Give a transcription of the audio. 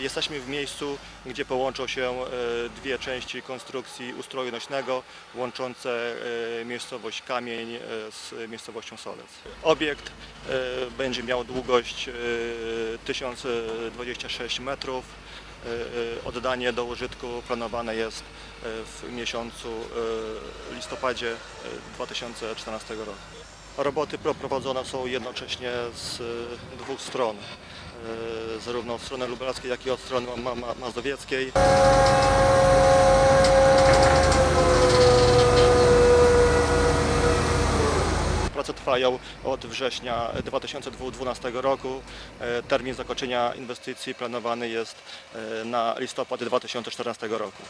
Jesteśmy w miejscu, gdzie połączą się e, dwie części konstrukcji ustroju nośnego łączące e, miejscowość Kamień e, z miejscowością Solec. Obiekt będzie miał długość e, 1026 metrów. Oddanie do użytku planowane jest w miesiącu listopadzie e, 2014 roku. Roboty prowadzone są jednocześnie z dwóch stron, zarówno od strony lubelskiej, jak i od strony ma- ma- mazowieckiej. Prace trwają od września 2012 roku. E, Termin zakończenia inwestycji planowany jest e, na listopad 2014 roku.